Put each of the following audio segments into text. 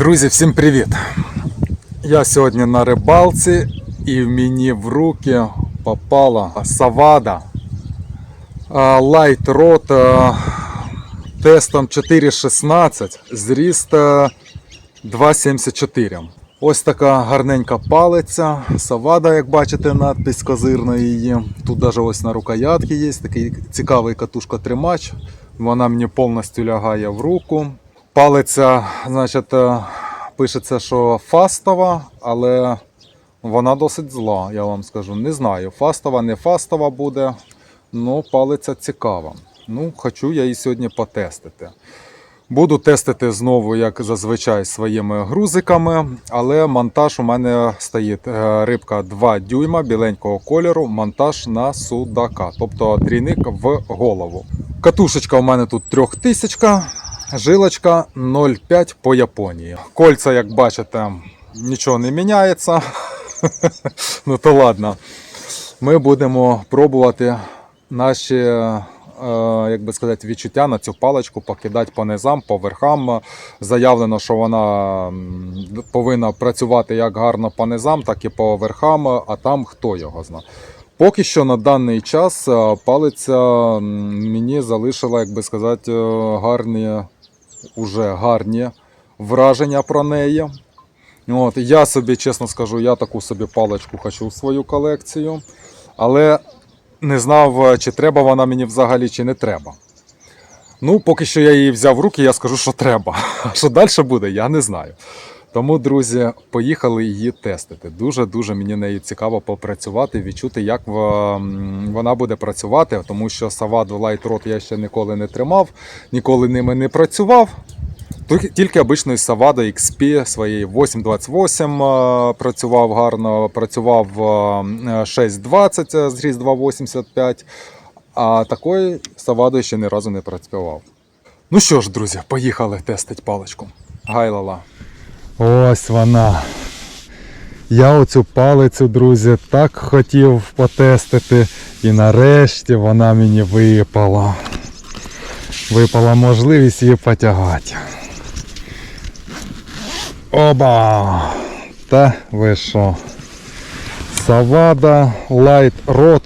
Друзі, всім привіт! Я сьогодні на рибалці і в мені в руки попала савада Light Rod тестом 4.16, зріст е, 2.74. Ось така гарненька палиця, савада, як бачите, надпись козирна її. Тут навіть ось на рукоятці є такий цікавий катушка-тримач. Вона мені повністю лягає в руку. Палиця, значить, е, пишеться, що фастова, але вона досить зла, я вам скажу. Не знаю, фастова, не фастова буде. Ну, палиця цікава. Ну, хочу я її сьогодні потестити. Буду тестити знову, як зазвичай, своїми грузиками, але монтаж у мене стоїть е, рибка 2 дюйма біленького кольору, монтаж на судака, тобто трійник в голову. Катушечка у мене тут 3000, жилочка 0,5 по Японії. Кольця, як бачите, нічого не міняється. ну то ладно. Ми будемо пробувати наші е, як би сказати, відчуття на цю паличку покидати по низам, по верхам. Заявлено, що вона повинна працювати як гарно по низам, так і по верхам, а там хто його знає. Поки що на даний час е, палиця мені залишила, як би сказати, е, гарні, уже гарні враження про неї. От, я собі, чесно скажу, я таку собі паличку хочу в свою колекцію. Але не знав, е, чи треба вона мені взагалі, чи не треба. Ну, поки що я її взяв в руки, я скажу, що треба. А що далі буде, я не знаю. Тому, друзі, поїхали її тестити. Дуже-дуже мені нею цікаво попрацювати, відчути, як вона буде працювати, тому що Саваду Light Rod я ще ніколи не тримав, ніколи ними не працював. Тільки- обичною Савада XP своєї 828 е, працював гарно, працював е, 620 е, зріз 285, а такою Савадою ще ні разу не працював. Ну що ж, друзі, поїхали тестити паличку. Гайлала. Ось вона. Я оцю палицю, друзі, так хотів потестити, і нарешті вона мені випала. Випала можливість її потягати. Оба! Та ви що? Савада Light Rod.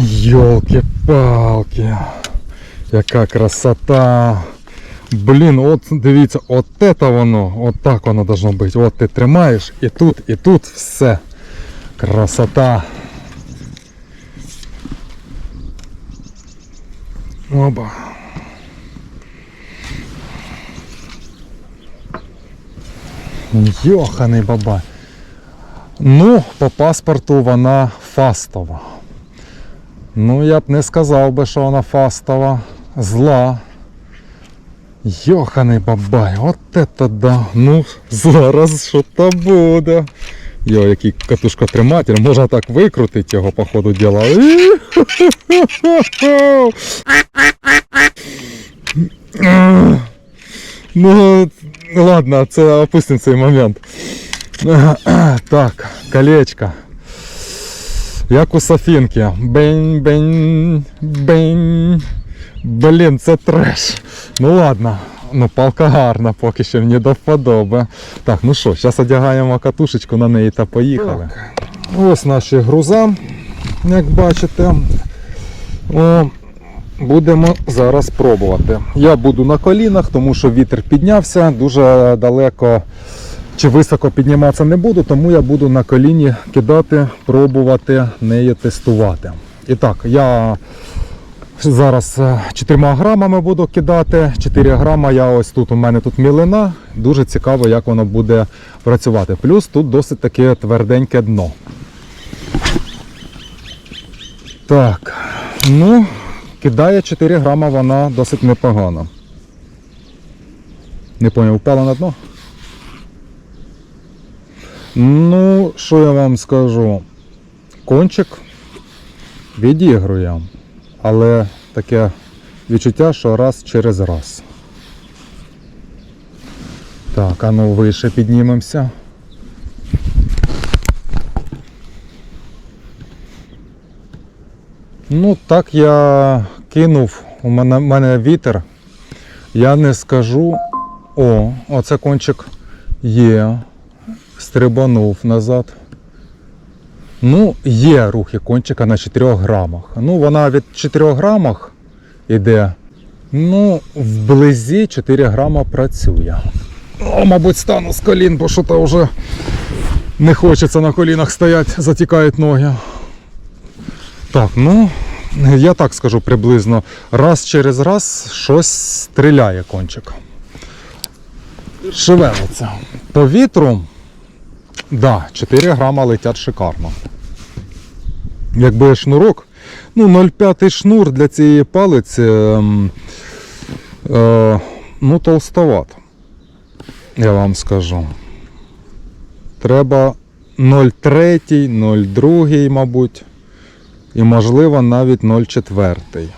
Йолки-палки. Яка красота. Блін, от дивіться, от це воно, от так воно должно бути. От ти тримаєш і тут, і тут все. Красота. Оба. Йоханий баба. Ну, по паспорту вона фастова. Ну, я б не сказав би, що вона фастова. Зла. Йоханий бабай, от это да. Ну, зараз що то буде. Йо, який катушка триматель, можна так викрутити його по ходу діла. Ну, ладно, це опустимо цей момент. Так, колечко. Як у Софінки. Бень, бень, бень. Блін, це треш. Ну ладно. Ну, палка гарна, поки що мені до вподоби. Так, ну що, зараз одягаємо катушечку на неї та поїхали. Ось наші груза, як бачите. О, будемо зараз пробувати. Я буду на колінах, тому що вітер піднявся, дуже далеко чи високо підніматися не буду, тому я буду на коліні кидати, пробувати неї тестувати. І так, я зараз е, 4 грамами буду кидати. 4 грама я ось тут у мене тут мілина. Дуже цікаво, як воно буде працювати. Плюс тут досить таке тверденьке дно. Так, ну, кидає 4 грама вона досить непогано. Не поняв, впала на дно? Ну, що я вам скажу? Кончик відігрує, але таке відчуття, що раз через раз. Так, а ну вище піднімемося. Ну, так я кинув. У мене, мене вітер Я не скажу. О, оце кончик є. Стрибанув назад. Ну, є рухи кончика на 4 грамах. Ну, вона від 4 грамах іде. Ну, вблизі 4 грама працює. О, мабуть, стану з колін, бо що то вже не хочеться на колінах стояти, затікають ноги. Так, ну, я так скажу приблизно. Раз через раз щось стріляє кончик. Шевелиться. По вітру, да, 4 грама летять шикарно. Якби шнурок, ну 0,5 шнур для цієї палиці, ем, е, ну, толстоват. Я вам скажу. Треба 0,3, 0,2, мабуть. І можливо навіть 0,4.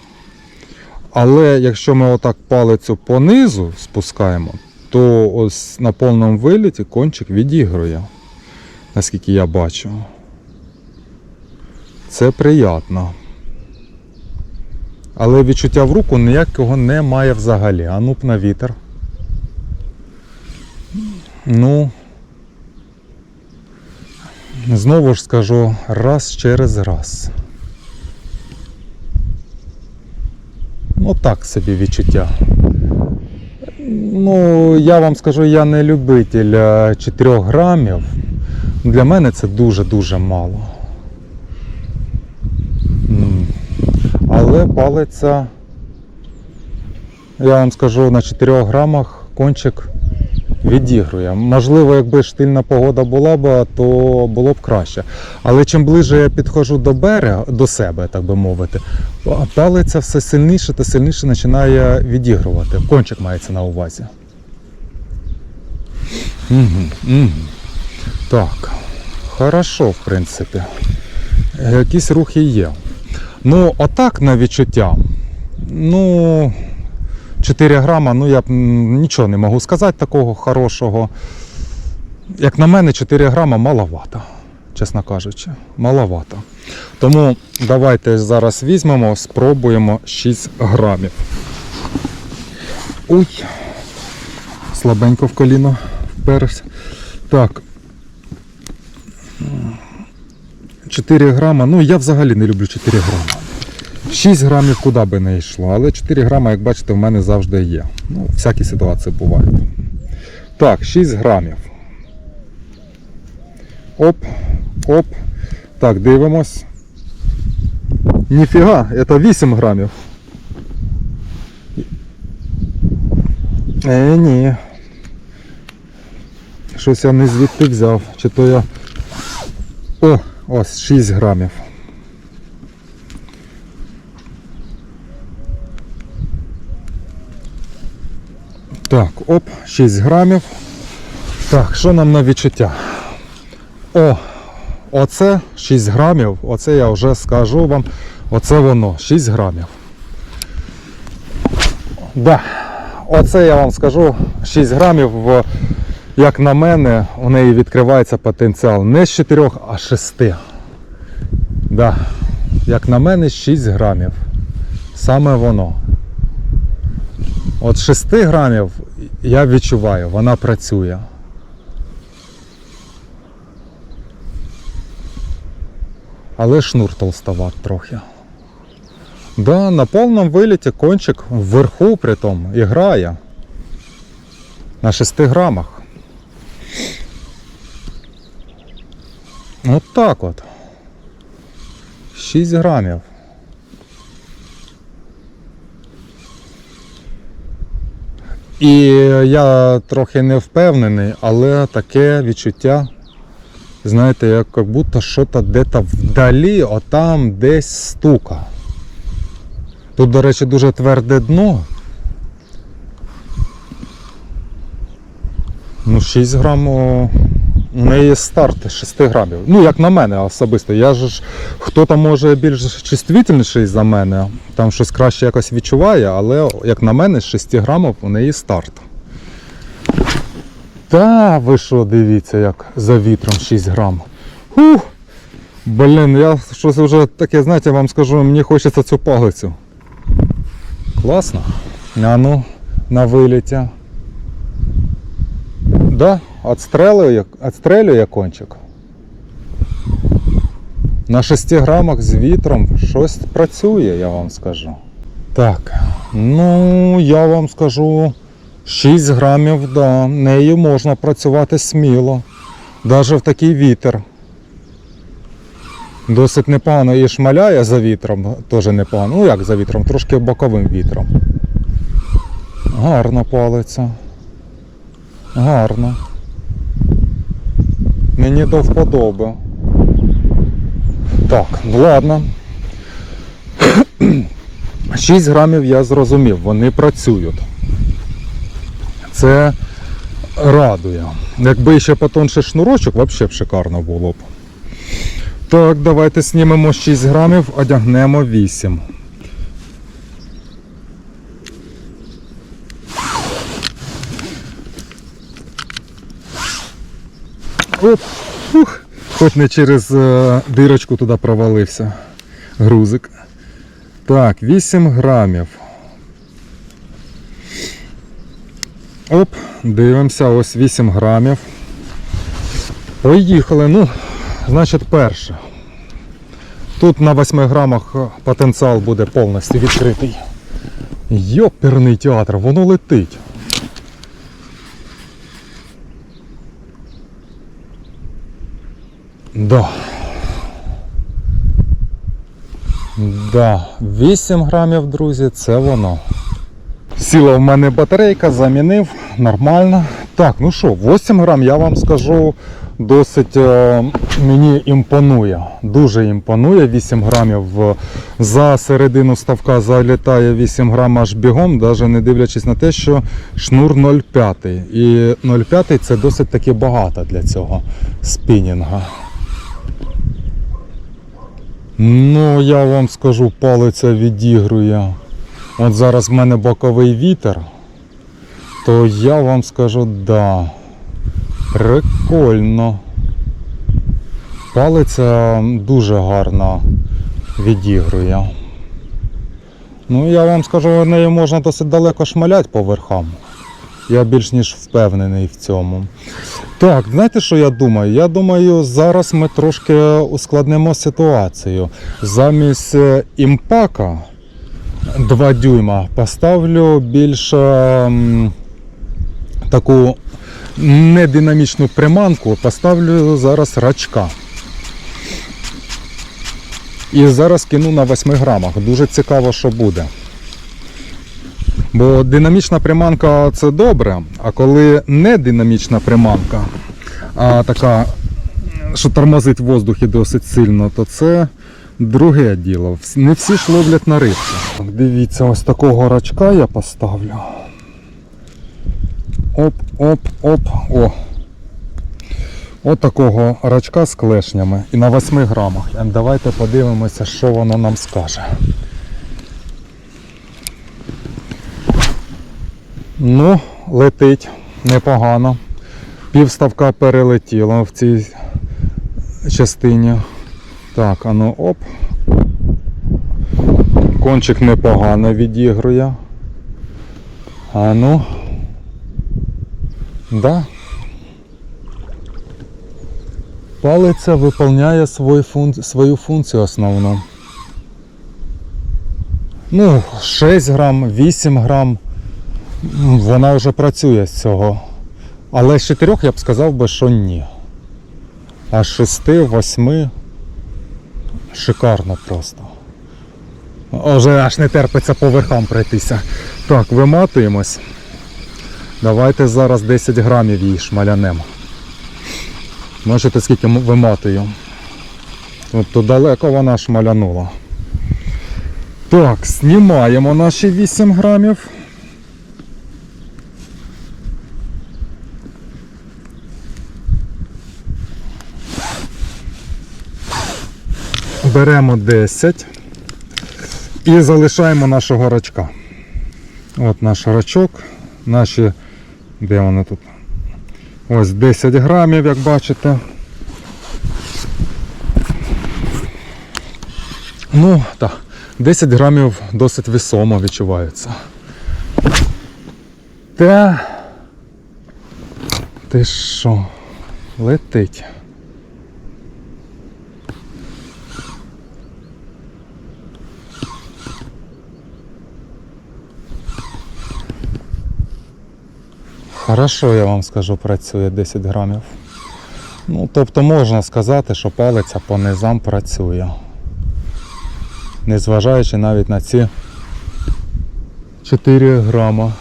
Але якщо ми отак палицю понизу спускаємо, то ось на повному виліті кончик відігрує, наскільки я бачу. Це приємно. Але відчуття в руку ніякого немає взагалі. А ну б на вітер. Ну, знову ж скажу раз через раз. Ну так собі відчуття. Ну, я вам скажу, я не любитель е, 4 грамів. Для мене це дуже-дуже мало. Але палиця, я вам скажу, на 4 грамах кончик відігрує. Можливо, якби штильна погода була б, то було б краще. Але чим ближче я підходжу до берега, до себе, так би мовити, палиця все сильніше та сильніше починає відігрувати. Кончик мається на увазі. Угу, угу. Так, хорошо, в принципі. Якісь рухи є. Ну, отак на відчуття. Ну, 4 грама, ну я нічого не можу сказати такого хорошого. Як на мене, 4 грама маловато, чесно кажучи. Маловато. Тому давайте зараз візьмемо, спробуємо 6 грамів. Ой, слабенько в коліно вперся. Так. 4 грама. Ну я взагалі не люблю 4 грама. 6 грамів куди би не йшло, але 4 грама, як бачите, в мене завжди є. Ну, всякі ситуації бувають. Так, 6 грамів. Оп, оп. Так, дивимось. Ніфіга, це 8 грамів. Е, ні. Щось я не звідти взяв. Чи то я. О, ось 6 грамів. Так, оп, 6 грамів. Так, що нам на відчуття? О, оце 6 грамів, оце я вже скажу вам. Оце воно, 6 грамів. Да, оце я вам скажу 6 грамів. в- Як на мене, у неї відкривається потенціал не з 4, а з 6. Да. Як на мене, 6 грамів. Саме воно. От 6 грамів я відчуваю, вона працює. Але шнур толстоват трохи. Да, на повному виліті кончик вверху при тому грає. На 6 грамах. От так от. 6 грамів. І я трохи не впевнений, але таке відчуття, знаєте, як, будто щось десь вдалі, отам десь стука. Тут, до речі, дуже тверде дно. Ну, 6 грам у неї старт 6 грамів. Ну, як на мене особисто. Я ж хто там може більш чувствительніший за мене, там щось краще якось відчуває, але як на мене, 6 грамів у неї старт. Та ви що, дивіться, як за вітром 6 грам. Ух! Блін, я щось вже таке, знаєте, вам скажу, мені хочеться цю палицю. Класно. А ну, на виліті. Да, отстрелює, отстрелює кончик. На 6 грамах з вітром щось працює, я вам скажу. Так, ну я вам скажу 6 грамів, да, нею можна працювати сміло. Навіть в такий вітер. Досить непогано і шмаляє за вітром, теж непогано. Ну як за вітром, трошки боковим вітром. Гарно палиться. Гарно. Мені до вподоби. Так, ну ладно. 6 грамів я зрозумів, вони працюють. Це радує. Якби ще потонше шнурочок, взагалі б шикарно було б. Так, давайте знімемо 6 грамів, одягнемо 8. Оп, фух, хоч не через е, дирочку туди провалився грузик. Так, 8 грамів. Оп, дивимося, ось 8 грамів. Поїхали. Ну, значить, перше. Тут на 8 грамах е, потенціал буде повністю відкритий. Йоперний театр, воно летить. Да. Да, 8 грамів, друзі, це воно. Сіла в мене батарейка, замінив, нормально. Так, ну що, 8 грам, я вам скажу, досить е, мені імпонує. Дуже імпонує 8 грамів. Е, За середину ставка залітає 8 грам аж бігом, навіть не дивлячись на те, що шнур 0,5. І 0,5 це досить таки багато для цього спінінга. Ну, я вам скажу, палиця відігрує. От зараз в мене боковий вітер, то я вам скажу, да. Прикольно. Палиця дуже гарно відігрує. Ну, я вам скажу, нею можна досить далеко шмаляти по верхам. Я більш ніж впевнений в цьому. Так, знаєте, що я думаю? Я думаю, зараз ми трошки ускладнимо ситуацію. Замість е, імпака 2 дюйма поставлю більш ем, таку нединамічну приманку, поставлю зараз рачка. І зараз кину на 8 грамах. Дуже цікаво, що буде. Бо динамічна приманка це добре, а коли не динамічна приманка, а така, що тормозить в воздухі досить сильно, то це друге діло. Не всі ж ловлять на рибку. Дивіться, ось такого рачка я поставлю. Оп, оп, оп, о. От такого рачка з клешнями і на 8 грамах. Ем, Давайте подивимося, що воно нам скаже. Ну, летить непогано. Півставка перелетіло в цій частині. Так, ну оп. Кончик непогано відігрує. А ну. Да. Палиця виконує свою, фун... свою функцію основну. Ну, 6 грам, 8 грам. Вона вже працює з цього. Але з 4 я б сказав би, що ні. А з 6, 8 шикарно просто. Уже аж не терпиться по верхам пройтися. Так, виматуємось. Давайте зараз 10 грамів її шмалянемо. Бачите, скільки виматую. От то далеко вона шмалянула. Так, знімаємо наші 8 грамів. Беремо 10 і залишаємо нашого рачка. От наш рачок, наші, де вони тут? Ось 10 грамів, як бачите. Ну, так, 10 грамів досить весомо відчувається. лете. Ти що? Летить. Хорошо, я вам скажу, працює 10 грамів. Ну, тобто можна сказати, що палиця по низам працює. Незважаючи навіть на ці 4 грама.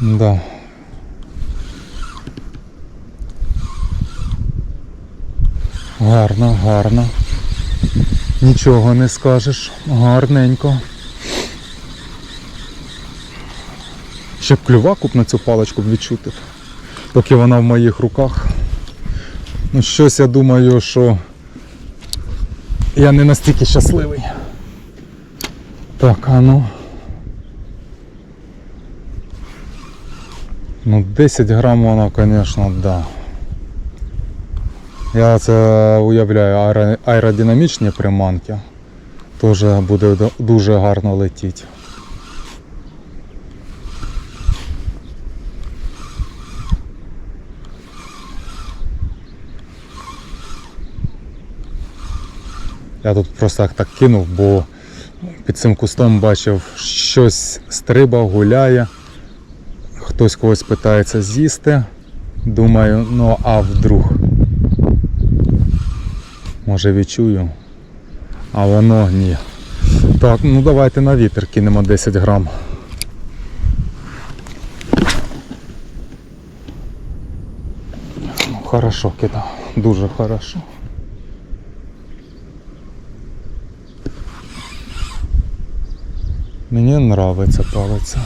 Да. Гарно, гарно. Нічого не скажеш. Гарненько. Ще б клюваку б на цю паличку б відчути, поки вона в моїх руках. Ну щось я думаю, що я не настільки щасливий. Так, а ну. Ну 10 грам вона, звісно, да. Я це уявляю, аеро- аеродинамічні приманки теж буде дуже гарно летіти. Я тут просто так кинув, бо під цим кустом бачив щось стрибав, гуляє. Хтось когось питається з'їсти. Думаю, ну а вдруг. Може відчую. А воно ні. Так, ну давайте на вітер кинемо 10 грам. Ну, хорошо кидав. Дуже хорошо. Мені нравиться палиця.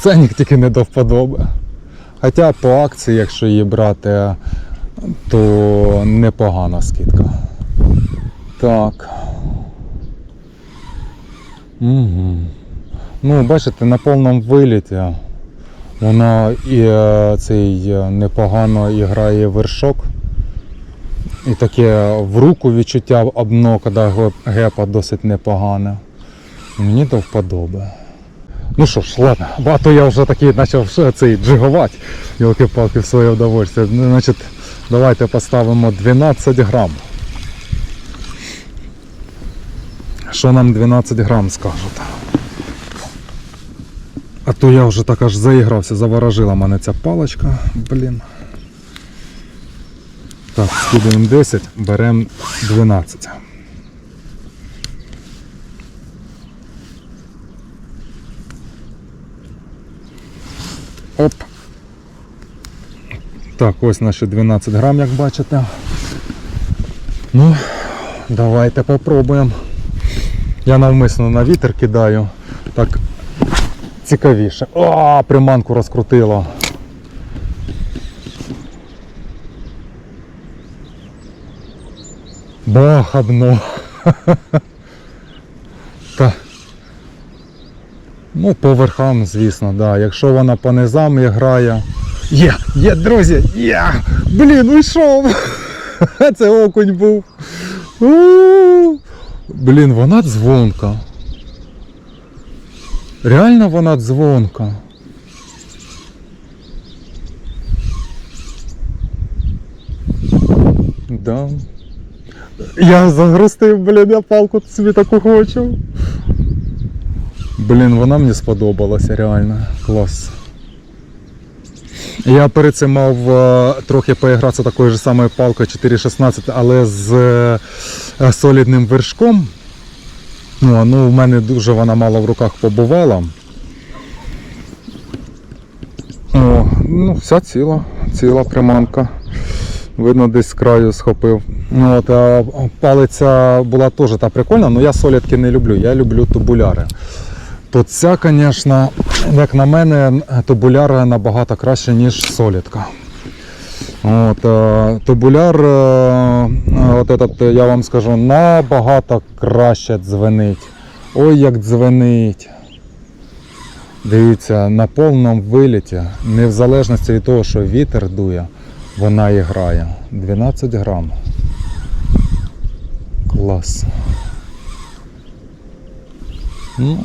Ценник тільки не до вподоби. Хоча по акції, якщо її брати, то непогана скидка. Так. Угу. Ну, бачите, на повному виліті вона і е, цей е, непогано і грає вершок. І таке в руку відчуття обно, коли гепа досить непогане. Мені до вподоби. Ну що ж, ладно, а я вже такий почав цей джигувати, ялки-палки в своє удовольствие. Ну, Значить, давайте поставимо 12 грам. Що нам 12 грам скажуть? А то я вже так аж заігрався, заворожила мене ця паличка, блін. Так, скидаємо 10, беремо 12. Оп. Так, ось наші 12 грам, як бачите. Ну, давайте попробуємо. Я навмисно на вітер кидаю. Так цікавіше. О, приманку розкрутило. Бахабно. Ну, по верхам, звісно, да. Якщо вона по низам і грає. Є, є, друзі, є! Блін, вийшов! Це окунь був. У-у-у. Блін, вона дзвонка. Реально вона дзвонка. Да. Я загрустив, блін, я палку собі таку хочу. Блін, вона мені сподобалася, реально. Клас. Я перед цим мав е, трохи поігратися такою ж самою палкою 4.16, але з е, солідним вершком. Ну, ну, в мене дуже вона мало в руках побувала. О, ну, вся ціла, ціла приманка. Видно, десь з краю схопив. Ну, От, палиця була теж та прикольна, але я солідки не люблю, я люблю тубуляри. То ця, звісно, як на мене, тубуляр набагато краще, ніж солідка. От, е, тубуляр, е, от этот, я вам скажу, набагато краще дзвенить. Ой, як дзвенить. Дивіться, на повному виліті, не в залежності від того, що вітер дує, вона і грає. 12 грам. Клас. Ну.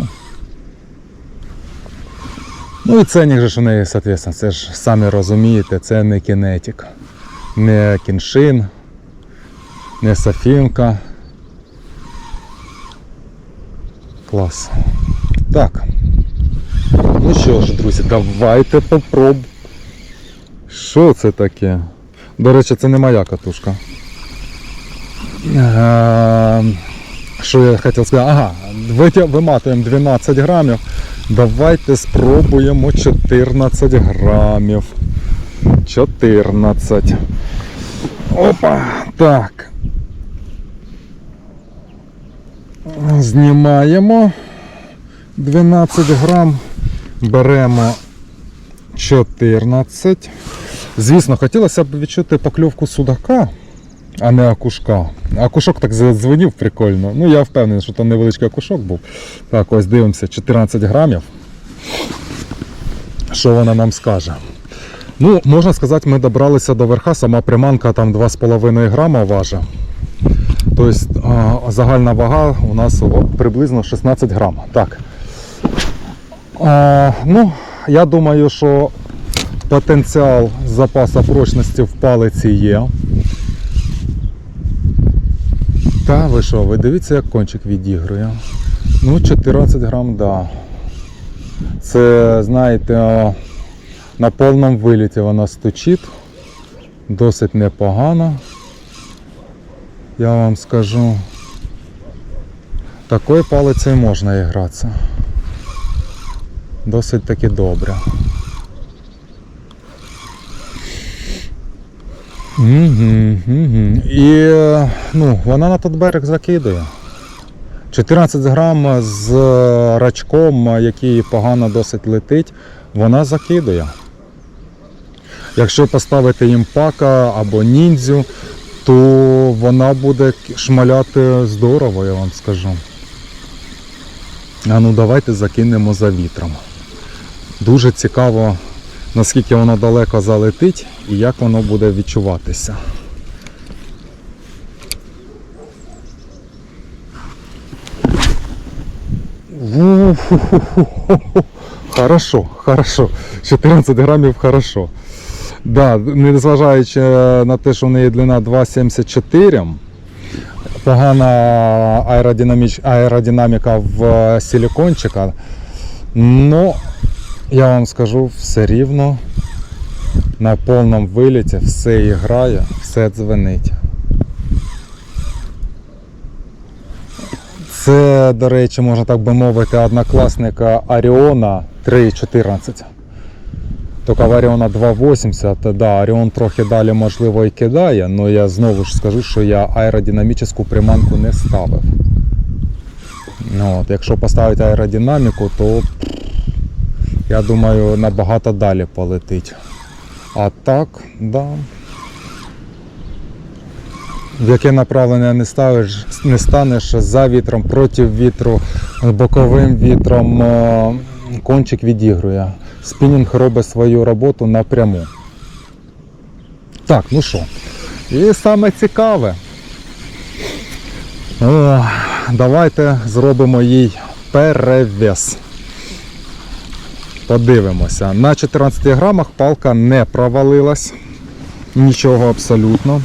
Ну і ценник же ж у неї, соответственно, це ж самі розумієте, це не кінетик, не кіншин, не Софінка. Клас. Так. Ну що ж, друзі, давайте попробуємо. Що це таке? До речі, це не моя катушка. Що я хотів сказати? Ага, виматуємо 12 грамів. Давайте спробуємо 14 грамів. 14. Опа! Так. Знімаємо 12 грам. Беремо 14. Звісно, хотілося б відчути покльовку судака, а не акушка. Акушок так задзвонів прикольно. Ну, я впевнений, що там невеличкий акушок був. Так, ось дивимося, 14 грамів. Що вона нам скаже? Ну, можна сказати, ми добралися до верха, сама приманка там 2,5 грама важить. Тобто загальна вага у нас приблизно 16 грам. Так. Ну, я думаю, що потенціал запасу прочності в палиці є. Та ви що, ви дивіться, як кончик відігрує. Ну, 14 грам, да. Це, знаєте, на повному виліті вона стучить. Досить непогано. Я вам скажу. Такою палицею можна і гратися. Досить таки добре. Угу, угу. І е, ну, вона на той берег закидує. 14 грам з рачком, який погано досить летить, вона закидує. Якщо поставити імпака або ніндзю, то вона буде шмаляти здорово, я вам скажу. А ну давайте закинемо за вітром. Дуже цікаво, наскільки воно далеко залетить і як воно буде відчуватися. Хорошо, хорошо. 14 грамів хорошо. Да, незважаючи на те, що в неї длина 2,74, погана аеродинаміч... аеродинаміка в силікончика, но я вам скажу все рівно на повному виліті все і грає, все дзвенить. Це, до речі, можна так би мовити, однокласника Аріона 3.14. Тільки в Аріона 2.80, да, Оріон трохи далі можливо і кидає, але я знову ж скажу, що я аеродинамічну приманку не ставив. Ну, От, якщо поставити аеродинаміку, то я думаю набагато далі полетить. А так, да. В яке направлення не ставиш, не станеш за вітром, проти вітру, боковим вітром, е, кончик відігрує. Спінінг робить свою роботу напряму. Так, ну що. І саме цікаве. Давайте зробимо їй перевес. Подивимося. На 14 грамах палка не провалилась. Нічого абсолютно.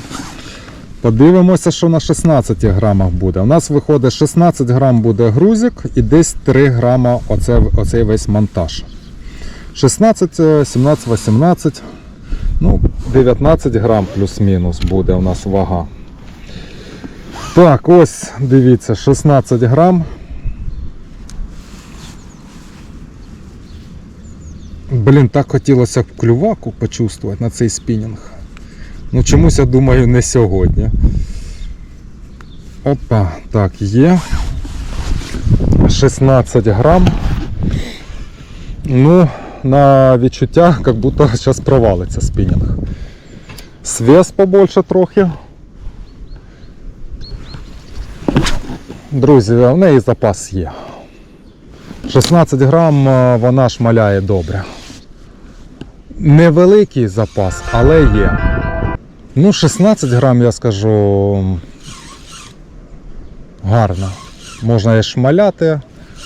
Подивимося, що на 16 грамах буде. У нас виходить 16 грам буде грузик і десь 3 грама оце, оцей весь монтаж. 16, е, 17, 18, ну, 19 грам плюс-мінус буде у нас вага. Так, ось дивіться, 16 грам. Блін, так хотілося б клюваку почувствувати на цей спінінг. Ну чомусь я думаю не сьогодні. Опа, так, є. 16 грам. Ну, на відчуття, як будто зараз провалиться спінінг. Свес побольше трохи. Друзі, в неї запас є. 16 грам вона шмаляє добре. Невеликий запас, але є. Ну, 16 грам, я скажу, гарно. Можна і шмаляти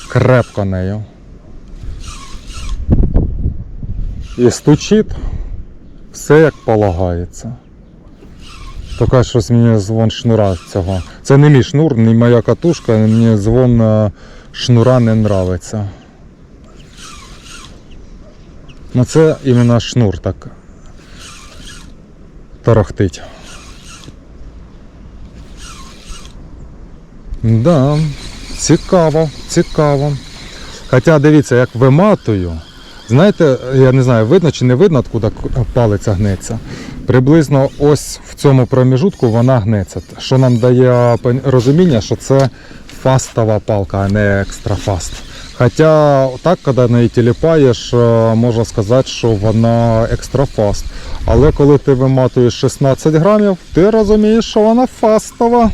крепко нею. І стучить все як полагається. Тільки щось мені дзвон шнура цього. Це не мій шнур, не моя катушка, мені дзвон е, шнура не нравиться. Ну це іменно шнур так торохтить. Да, цікаво, цікаво. Хоча дивіться, як виматую. Знаєте, я не знаю, видно чи не видно, откуда палиця гнеться. Приблизно ось в цьому проміжутку вона гнеться. Що нам дає розуміння, що це фастова палка, а не екстрафаст. Хоча так, коли неї тіліпаєш, е, можна сказати, що вона екстрафаст. Але коли ти виматуєш 16 грамів, ти розумієш, що вона фастова.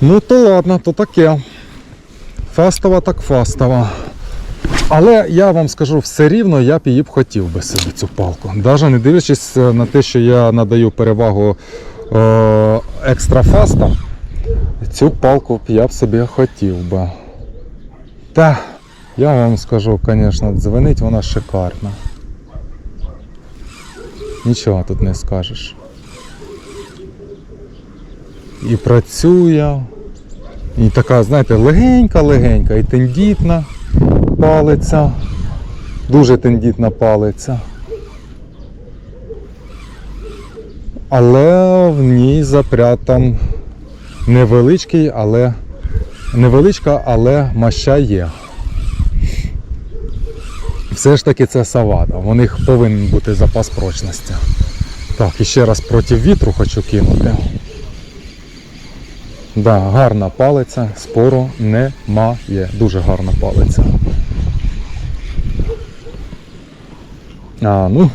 Ну то ладно, то таке. Фастова так фастова. Але я вам скажу, все рівно я б її б хотів би собі цю палку. Навіть не дивлячись е, на те, що я надаю перевагу е, екстрафастам, цю палку б я б собі хотів би. Та, я вам скажу, звісно, дзвонить вона шикарна. Нічого тут не скажеш. І працює. І така, знаєте, легенька-легенька і тендітна палиця. Дуже тендітна палиця. Але в ній запрятан невеличкий, але невеличка, але маща є. Все ж таки це савада. У них повинен бути запас прочності. Так, і ще раз проти вітру хочу кинути. Да, гарна палиця, спору немає. Дуже гарна палиця. А, ну.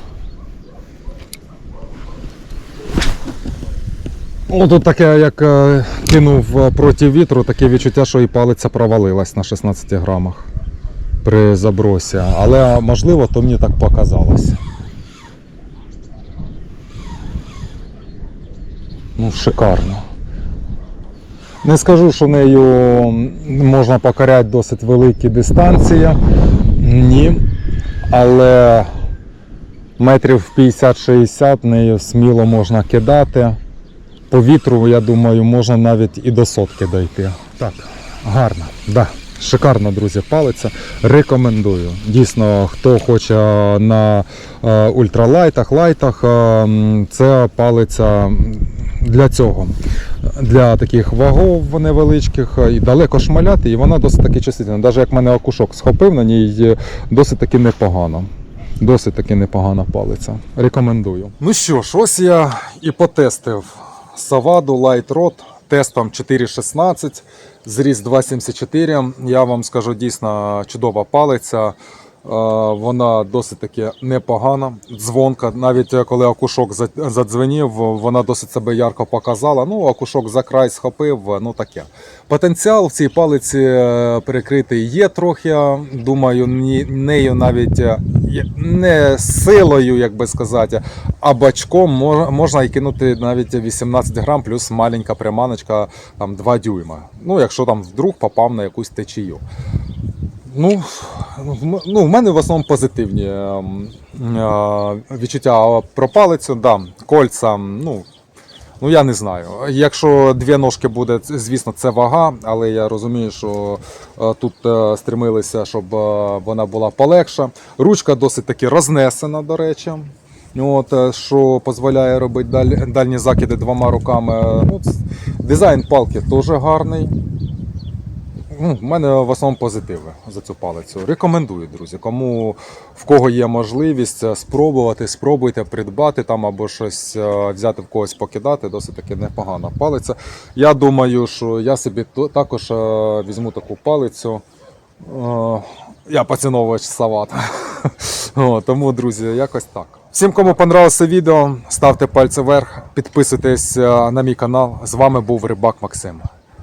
О, тут таке, як е, кинув е, проти вітру, таке відчуття, що і палиця провалилась на 16 грамах при забросі. Але можливо, то мені так показалось. Ну, шикарно. Не скажу, що нею можна покоряти досить великі дистанції. Ні. Але метрів 50-60 нею сміло можна кидати. По вітру, я думаю, можна навіть і до сотки дойти. Так, гарно. Да. Шикарна, друзі, палиця. Рекомендую. Дійсно, хто хоче на е, ультралайтах, лайтах, е, це палиця для цього. Для таких вагов невеличких і далеко шмаляти, і вона досить таки чувствительна. Навіть як мене окушок схопив на ній досить таки непогано. Досить таки непогана палиця. Рекомендую. Ну що ж, ось я і потестив Саваду Light Rod тестом 4.16, зріз 2.74. Я вам скажу дійсно чудова палиця. Е, Вона досить таки непогана. Дзвонка, навіть е, коли окушок за- задзвенів, вона досить себе ярко показала. Ну, окушок за край схопив, ну таке. Потенціал в цій палиці е, перекритий є трохи. Думаю, нею навіть е, не силою, як би сказати, а бачком можна і кинути навіть 18 грам, плюс маленька приманочка там 2 дюйма. Ну, якщо там вдруг попав на якусь течію. Ну, ну, в мене в основному позитивні ем, е, відчуття про палицю, да, кольця, ну, ну я не знаю. Якщо дві ножки буде, звісно, це вага, але я розумію, що е, тут е, стремилися, щоб вона була полегша. Ручка досить таки рознесена, до речі. От, що дозволяє робити даль- дальні закиди двома руками. Ну, дизайн палки теж гарний. Ну, в мене в основному позитиви за цю палицю. Рекомендую, друзі. Кому в кого є можливість е, спробувати, спробуйте придбати там або щось е, взяти в когось покидати. Досить таки непогана палиця. Я думаю, що я собі також е, візьму таку палицю. Я поціновувач сават. Тому, друзі, якось так. Всім, кому понравилося відео, ставте пальці вверх, підписуйтесь на мій канал. З вами був Рибак Максим.